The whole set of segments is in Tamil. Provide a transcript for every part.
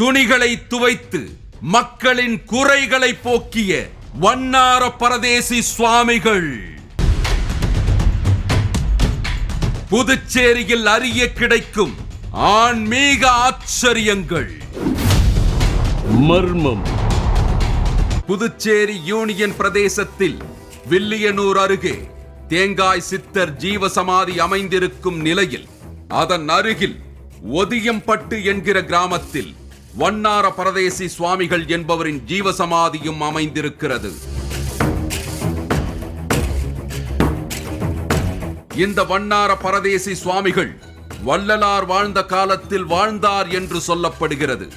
துணிகளை துவைத்து மக்களின் குறைகளை போக்கிய வண்ணார பரதேசி சுவாமிகள். புதுச்சேரியில் அறிய கிடைக்கும் ஆன்மீக ஆச்சரியங்கள். மர்மம். புதுச்சேரி யூனியன் பிரதேசத்தில் வில்லியனூர் அருகே தேங்காய் சித்தர் ஜீவசமாதி அமைந்திருக்கும் நிலையில் அதன் அருகில் ஒதியம்பட்டு என்கிற கிராமத்தில் வண்ணார பரதேசி சுவாமிகள் என்பவரின் ஜீவசமாதியும் அமைந்திருக்கிறது. இந்த வண்ணார பரதேசி சுவாமிகள் வள்ளலார் வாழ்ந்த காலத்தில் வாழ்ந்தார் என்று சொல்லப்படுகிறது.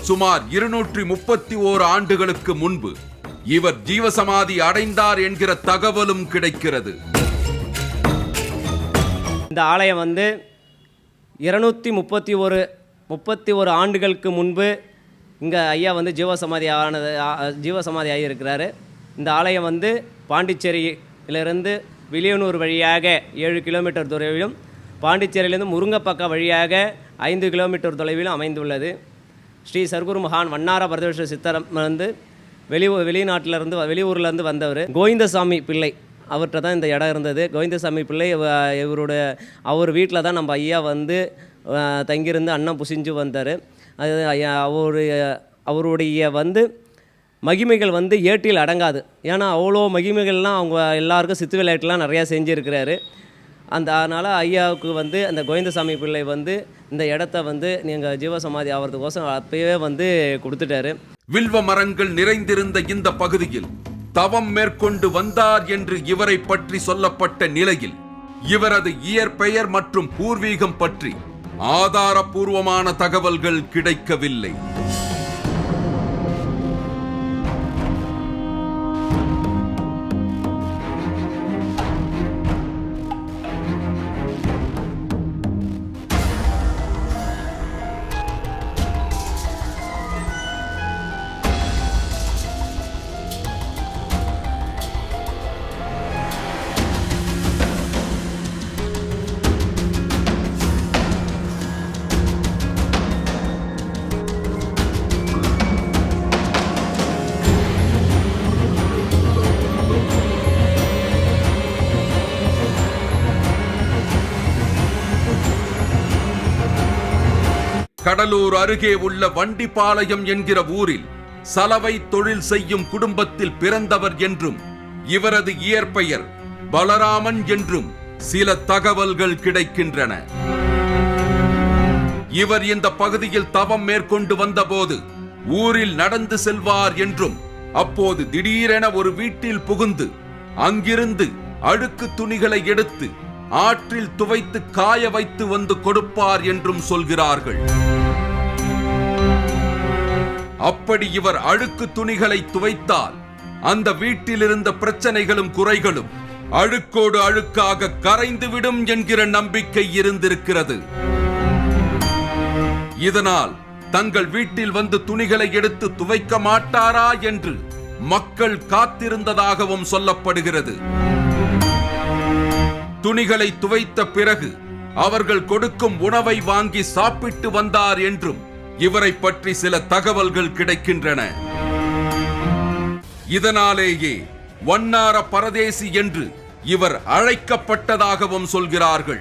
சுமார் இருநூற்றி முப்பத்தி ஓரு ஆண்டுகளுக்கு முன்பு இவர் ஜீவசமாதி அடைந்தார் என்கிற தகவலும் கிடைக்கிறது. இந்த ஆலயம் வந்து இருநூற்றி முப்பத்தி ஒரு முப்பத்தி ஒரு ஆண்டுகளுக்கு முன்பு இங்கே ஐயா வந்து ஜீவசமாதி ஆனது ஜீவசமாதி ஆகியிருக்கிறாரு. இந்த ஆலயம் வந்து பாண்டிச்சேரியிலிருந்து வில்லியனூர் வழியாக ஏழு கிலோமீட்டர் தொலைவிலும் பாண்டிச்சேரியிலிருந்து முருங்கப்பக்கா வழியாக ஐந்து கிலோமீட்டர் தொலைவிலும் அமைந்துள்ளது. ஸ்ரீ சர்க்குரு மகான் வண்ணார பரதேஸ்வர சித்தரம் வந்து வெளி வெளிநாட்டிலிருந்து வெளியூர்லேருந்து வந்தவர் கோவிந்தசாமி பிள்ளை. அவர்கிட்ட தான் இந்த இடம் இருந்தது. கோவிந்தசாமி பிள்ளை இவரோட அவர் வீட்டில் தான் நம்ம ஐயா வந்து தங்கியிருந்து அண்ணன் புசிஞ்சு வந்தார். அது அவரு அவருடைய அவருடைய வந்து மகிமைகள் வந்து ஏட்டில் அடங்காது. ஏன்னா அவ்வளோ மகிமைகள்லாம் அவங்க எல்லாருக்கும் சித்து விளையாட்டுலாம் நிறையா செஞ்சுருக்கிறாரு. அந்த அதனால் ஐயாவுக்கு வந்து அந்த கோவிந்தசாமி பிள்ளை வந்து இந்த இடத்த வந்து நீங்கள் ஜீவசமாதி ஆகிறதுக்கோசம் அப்பயே வந்து கொடுத்துட்டாரு. வில்வ மரங்கள் நிறைந்திருந்த இந்த பகுதியில் தவம் மேற்கொண்டு வந்தார் என்று இவரை பற்றி சொல்லப்பட்ட நிலையில் இவரது இயற்பெயர் மற்றும் பூர்வீகம் பற்றி ஆதாரபூர்வமான தகவல்கள் கிடைக்கவில்லை. கடலூர் அருகே உள்ள வண்டிப்பாளையம் என்கிற ஊரில் சலவை தொழில் செய்யும் குடும்பத்தில் பிறந்தவர் என்றும் இவரது இயற்பெயர் பலராமன் என்றும் சில தகவல்கள் கிடைக்கின்றன. இவர் இந்த பகுதியில் தவம் மேற்கொண்டு வந்தபோது ஊரில் நடந்து செல்வார் என்றும் அப்போது திடீரென ஒரு வீட்டில் புகுந்து அங்கிருந்து அழுக்கு துணிகளை எடுத்து ஆற்றில் துவைத்து காய வைத்து வந்து கொடுப்பார் என்றும் சொல்கிறார்கள். அப்படி இவர் அழுக்கு துணிகளை துவைத்தால் அந்த வீட்டில் இருந்த பிரச்சனைகளும் குறைகளும் அழுக்கோடு அழுக்காக கரைந்துவிடும் என்கிற நம்பிக்கை இருந்திருக்கிறது. இதனால் தங்கள் வீட்டில் வந்து துணிகளை எடுத்து துவைக்க மாட்டாரா என்று மக்கள் காத்திருந்ததாகவும் சொல்லப்படுகிறது. துணிகளை துவைத்த பிறகு அவர்கள் கொடுக்கும் உணவை வாங்கி சாப்பிட்டு வந்தார் என்றும் இவரை பற்றி சில தகவல்கள் கிடைக்கின்றன. இதனாலேயே வண்ணார பரதேசி என்று இவர் அழைக்கப்பட்டதாகவும் சொல்கிறார்கள்.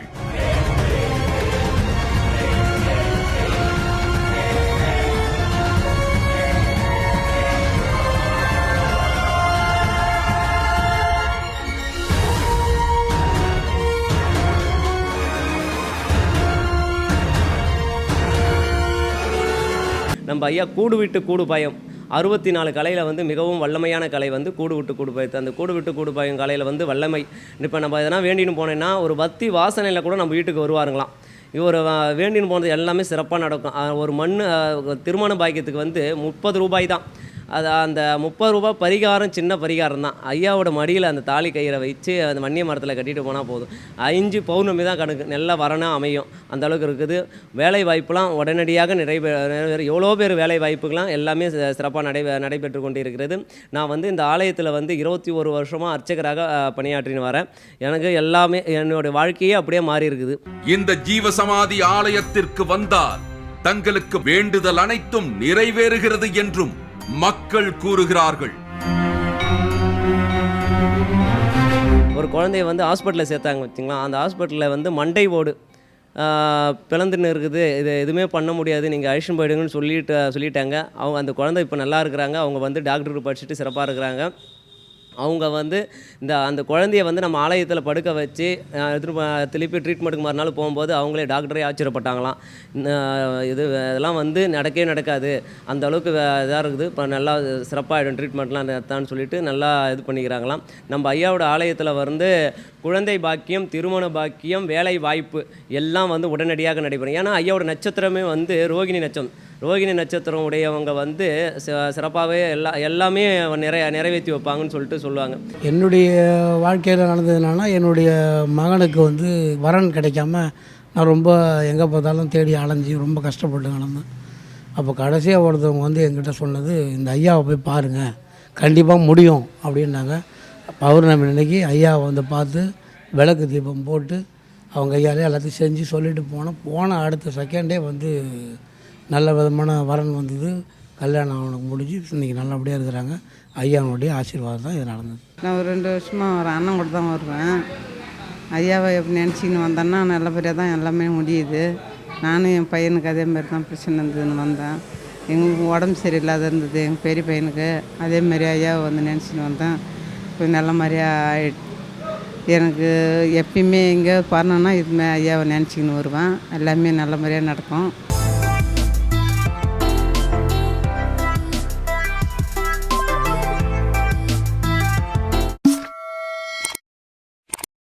நம்ம ஐயா கூடு விட்டு கூடு பாயம். அறுபத்தி நாலு கலையில் வந்து மிகவும் வல்லமையான கலை வந்து கூடு விட்டு கூடு பயத்து. அந்த கூடு விட்டு கூடு பாயம் கலையில் வந்து வல்லமை. இப்போ நம்ம எதனா வேண்டின்னு போனேன்னா ஒரு பத்தி வாசனையில் கூட நம்ம வீட்டுக்கு வருவாருங்களாம். இவர் வேண்டின்னு போனது எல்லாமே சிறப்பாக நடக்கும். ஒரு மண் திருமண பாக்கியத்துக்கு வந்து முப்பது ரூபாய் தான். அது அந்த முப்பது ரூபா பரிகாரம் சின்ன பரிகாரம் தான் ஐயாவோட மடியில் அந்த தாலி கயிறை வச்சு அந்த மண்ணிய மரத்தில் கட்டிட்டு போனால் போதும். அஞ்சு பௌர்ணமி தான் கணக்கு. நல்ல வரனாக அமையும். அந்த அளவுக்கு இருக்குது. வேலை வாய்ப்புலாம் உடனடியாக நிறைவே எவ்வளோ பேர் வேலை வாய்ப்புகள்லாம் எல்லாமே சிறப்பாக நடை நடைபெற்று கொண்டு இருக்கிறது நான் வந்து இந்த ஆலயத்தில் வந்து இருபத்தி ஒரு வருஷமாக அர்ச்சகராக பணியாற்றின்னு வரேன். எனக்கு எல்லாமே என்னோட வாழ்க்கையே அப்படியே மாறி இருக்குது. இந்த ஜீவசமாதி ஆலயத்திற்கு வந்தால் தங்களுக்கு வேண்டுதல் அனைத்தும் நிறைவேறுகிறது என்றும் மக்கள் கூறுகிறார்கள். ஒரு குழந்தைய வந்து ஹாஸ்பிட்டலில் சேர்த்தாங்க வச்சுங்களா அந்த ஹாஸ்பிட்டலில் வந்து மண்டை ஓடு பிளந்துன்னு இருக்குது. இது எதுவுமே பண்ண முடியாது. நீங்கள் அழிச்சுன்னு போயிடுங்கன்னு சொல்லிட்டு சொல்லிட்டாங்க. அவங்க அந்த குழந்தை இப்போ நல்லா இருக்கிறாங்க. அவங்க வந்து டாக்டருக்கு படிச்சுட்டு சிறப்பாக இருக்கிறாங்க. அவங்க வந்து இந்த அந்த குழந்தைய வந்து நம்ம ஆலயத்தில் படுக்க வச்சு ஆஹ், திருப்பி ட்ரீட்மெண்ட்டுக்கு மறுநாள் போகும்போது அவங்களே டாக்டரே ஆச்சரியப்பட்டாங்களாம். இது இதெல்லாம் வந்து நடக்கவே நடக்காது. அந்த அளவுக்கு இதாக இருக்குது. இப்போ நல்லா சிறப்பாகிடும் ட்ரீட்மெண்ட்லாம் தான் சொல்லிட்டு நல்லா இது பண்ணிக்கிறாங்களாம். நம்ம ஐயாவோட ஆலயத்தில் வந்து குழந்தை பாக்கியம் திருமண பாக்கியம் வேலை வாய்ப்பு எல்லாம் வந்து உடனடியாக நடைபெறும். ஏன்னா ஐயாவோட நட்சத்திரமே வந்து ரோகிணி நட்சம் ரோகிணி நட்சத்திரம் உடையவங்க வந்து சிறப்பாகவே எல்லா எல்லாமே நிறைய நிறைவேற்றி வைப்பாங்கன்னு சொல்லிட்டு சொல்லுவாங்க. என்னுடைய வாழ்க்கையில் நடந்தது என்னென்னா என்னுடைய மகனுக்கு வந்து வரன் கிடைக்காம நான் ரொம்ப எங்கே பார்த்தாலும் தேடி அலைஞ்சி ரொம்ப கஷ்டப்பட்டு நடந்தேன். அப்போ கடைசியாக ஒருத்தவங்க வந்து எங்கிட்ட சொன்னது இந்த ஐயாவை போய் பாருங்கள் கண்டிப்பாக முடியும். அப்படின்னாங்க. பௌர்ணமி அன்னைக்கு ஐயாவை வந்து பார்த்து விளக்கு தீபம் போட்டு அவங்க ஐயாலே எல்லாத்தையும் செஞ்சு சொல்லிட்டு போனோம். போன அடுத்த செகண்டே வந்து நல்ல விதமான வரன் வந்தது. கல்யாணம் அவனுக்கு முடிஞ்சு இன்றைக்கி நல்லபடியாக இருக்கிறாங்க. ஐயாவுடைய ஆசீர்வாதம் தான் இது நடந்தது. நான் ஒரு ரெண்டு வருஷமாக ஒரு அண்ணன் கூட தான் வருவேன். ஐயாவை எப்படி நினச்சிக்கின்னு வந்தேன்னா நல்லபடியாக தான் எல்லாமே முடியுது. நானும் என் பையனுக்கு அதே மாதிரி தான் பிரச்சனை இருந்ததுன்னு வந்தேன். எங்களுக்கு உடம்பு சரியில்லாத இருந்தது. எங்கள் பெரிய பையனுக்கு அதே மாதிரி ஐயாவை வந்து நினச்சின்னு வந்தேன். இப்போ நல்ல மாதிரியாக ஆயிடுச்சு எனக்கு எப்பயுமே எங்கேயாவது பண்ணேன்னா இதுமாதிரி ஐயாவை நினச்சிக்கின்னு வருவேன். எல்லாமே நல்ல மாதிரியாக நடக்கும்.